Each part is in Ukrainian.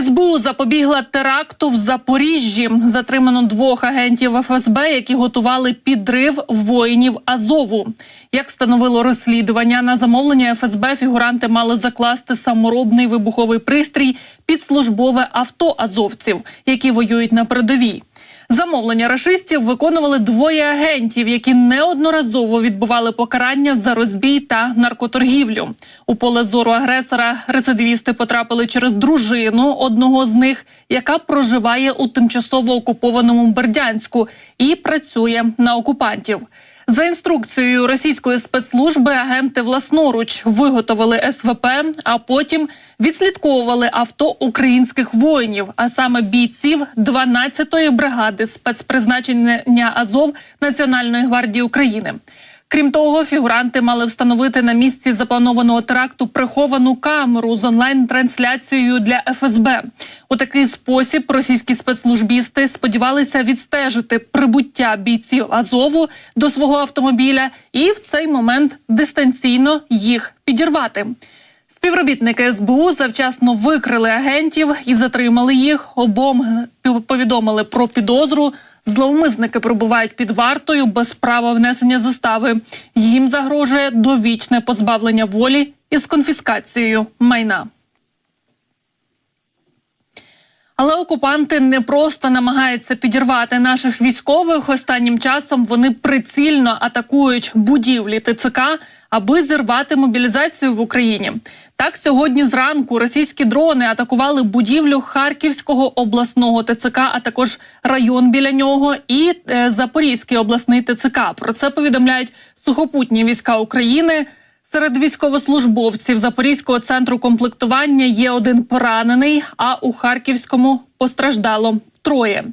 СБУ запобігла теракту в Запоріжжі. Затримано двох агентів ФСБ, які готували підрив воїнів Азову. Як встановило розслідування, на замовлення ФСБ фігуранти мали закласти саморобний вибуховий пристрій під службове авто азовців, які воюють на передовій. Замовлення рашистів виконували двоє агентів, які неодноразово відбували покарання за розбій та наркоторгівлю. У поле зору агресора рецидивісти потрапили через дружину одного з них, яка проживає у тимчасово окупованому Бердянську і працює на окупантів. За інструкцією російської спецслужби агенти власноруч виготовили СВП, а потім відслідковували авто українських воїнів, а саме бійців 12-ї бригади спецпризначення Азов Національної гвардії України. Крім того, фігуранти мали встановити на місці запланованого теракту приховану камеру з онлайн-трансляцією для ФСБ. У такий спосіб російські спецслужбісти сподівалися відстежити прибуття бійців Азову до свого автомобіля і в цей момент дистанційно їх підірвати. Співробітники СБУ завчасно викрили агентів і затримали їх. Обом повідомили про підозру. Зловмисники перебувають під вартою без права внесення застави. Їм загрожує довічне позбавлення волі із конфіскацією майна. Але окупанти не просто намагаються підірвати наших військових. Останнім часом вони прицільно атакують будівлі ТЦК, аби зірвати мобілізацію в Україні. Так, сьогодні зранку російські дрони атакували будівлю Харківського обласного ТЦК, а також район біля нього і е, Запорізький обласний ТЦК. Про це повідомляють сухопутні війська України. Серед військовослужбовців Запорізького центру комплектування є один поранений, а у Харківському постраждало троє.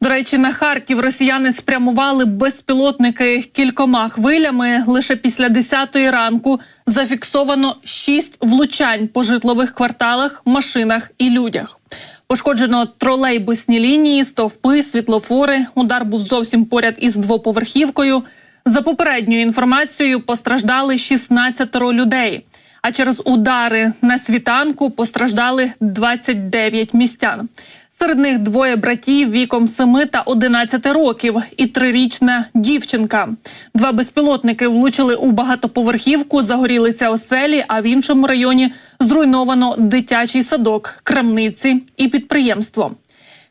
До речі, на Харків росіяни спрямували безпілотники кількома хвилями. Лише після 10-ї ранку зафіксовано шість влучань по житлових кварталах, машинах і людях. Пошкоджено тролейбусні лінії, стовпи, світлофори. Удар був зовсім поряд із двоповерхівкою. За попередньою інформацією постраждали 16 людей. А через удари на світанку постраждали 29 містян. Серед них двоє братів віком 7 та 11 років і трирічна дівчинка. Два безпілотники влучили у багатоповерхівку, загорілися оселі. А в іншому районі зруйновано дитячий садок, крамниці і підприємство.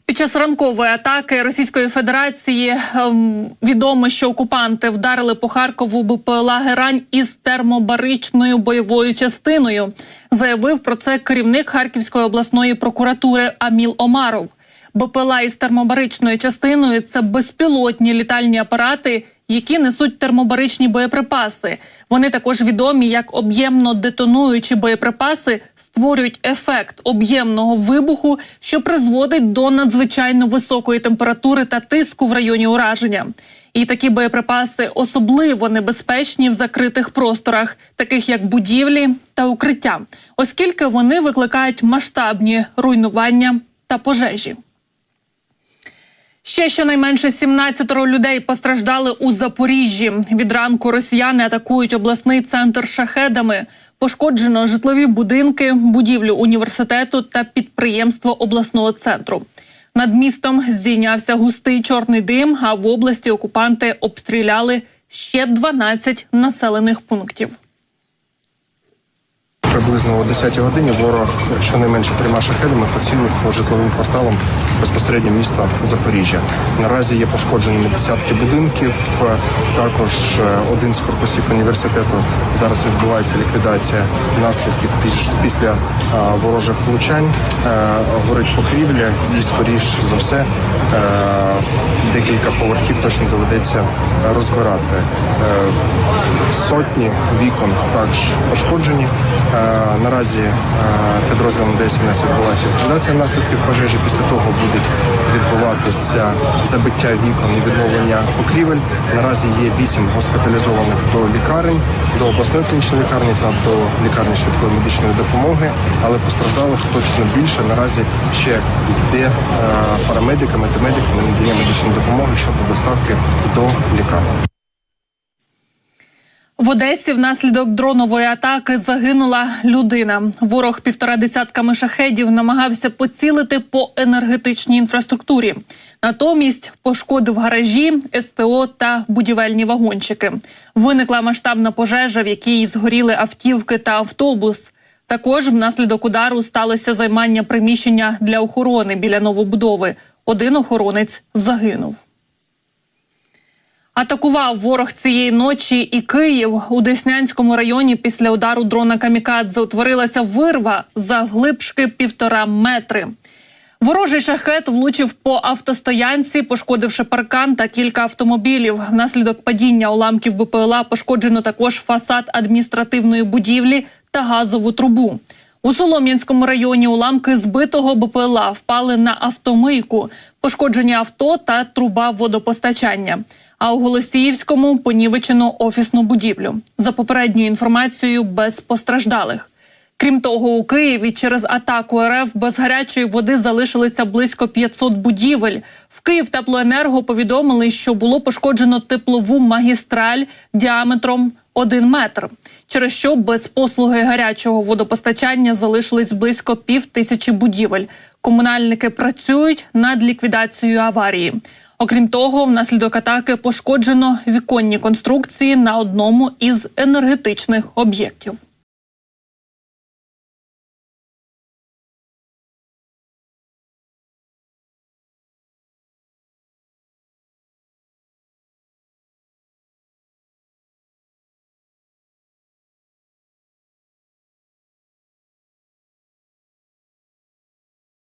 Під час ранкової атаки Російської Федерації ем, відомо, що окупанти вдарили по Харкову БПЛА Герань із термобаричною бойовою частиною. Заявив про це керівник Харківської обласної прокуратури Аміл Омаров. БПЛА із термобаричною частиною це безпілотні літальні апарати, які несуть термобаричні боєприпаси. Вони також відомі як об'ємно детонуючі боєприпаси створюють ефект об'ємного вибуху, що призводить до надзвичайно високої температури та тиску в районі ураження. І такі боєприпаси особливо небезпечні в закритих просторах, таких як будівлі та укриття, оскільки вони викликають масштабні руйнування та пожежі. Ще щонайменше 17 людей постраждали у Запоріжжі. Від ранку росіяни атакують обласний центр шахедами. Пошкоджено житлові будинки, будівлю університету та підприємство обласного центру. Над містом здійнявся густий чорний дим. А в області окупанти обстріляли ще 12 населених пунктів. Приблизно о 10 годині ворог щонайменше трьома шахедами поцілив по житловим кварталам безпосередньо міста Запоріжжя. Наразі є пошкоджені десятки будинків. Е, Також е, один з корпусів університету зараз відбувається ліквідація наслідків піс- після е, ворожих влучань. Горить покрівля і скоріш за все декілька поверхів точно доведеться розбирати. Сотні вікон також пошкоджені. Е, Наразі е, підрозділом ДСНС відбувається ліквідація наслідків пожежі. Після того будуть відбуватися забиття вікон і відновлення покрівель. Наразі є вісім госпіталізованих до лікарень, до обласної клінічної лікарні та до лікарні швидкої медичної допомоги. Але постраждалих точно більше. Наразі ще йде е, парамедиками та медиками надання медичної допомоги щодо доставки до лікарні. В Одесі внаслідок дронової атаки загинула людина. Ворог півтора десятками шахедів намагався поцілити по енергетичній інфраструктурі. Натомість пошкодив гаражі, СТО та будівельні вагончики. Виникла масштабна пожежа, в якій згоріли автівки та автобус. Також внаслідок удару сталося займання приміщення для охорони біля новобудови. Один охоронець загинув. Атакував ворог цієї ночі і Київ у Деснянському районі. Після удару дрона Камікадзе утворилася вирва завглибшки півтора метри. Ворожий шахет влучив по автостоянці, пошкодивши паркан та кілька автомобілів. Внаслідок падіння уламків БПЛА пошкоджено також фасад адміністративної будівлі та газову трубу. У Солом'янському районі уламки збитого БПЛА впали на автомийку, пошкоджені авто та труба водопостачання. А у Голосіївському понівечено офісну будівлю. За попередньою інформацією, без постраждалих. Крім того, у Києві через атаку РФ без гарячої води залишилися близько 500 будівель. В Київ теплоенерго повідомили, що було пошкоджено теплову магістраль діаметром 1 метр, через що без послуги гарячого водопостачання залишились близько пів тисячі будівель. Комунальники працюють над ліквідацією аварії. Окрім того, внаслідок атаки пошкоджено віконні конструкції на одному із енергетичних об'єктів.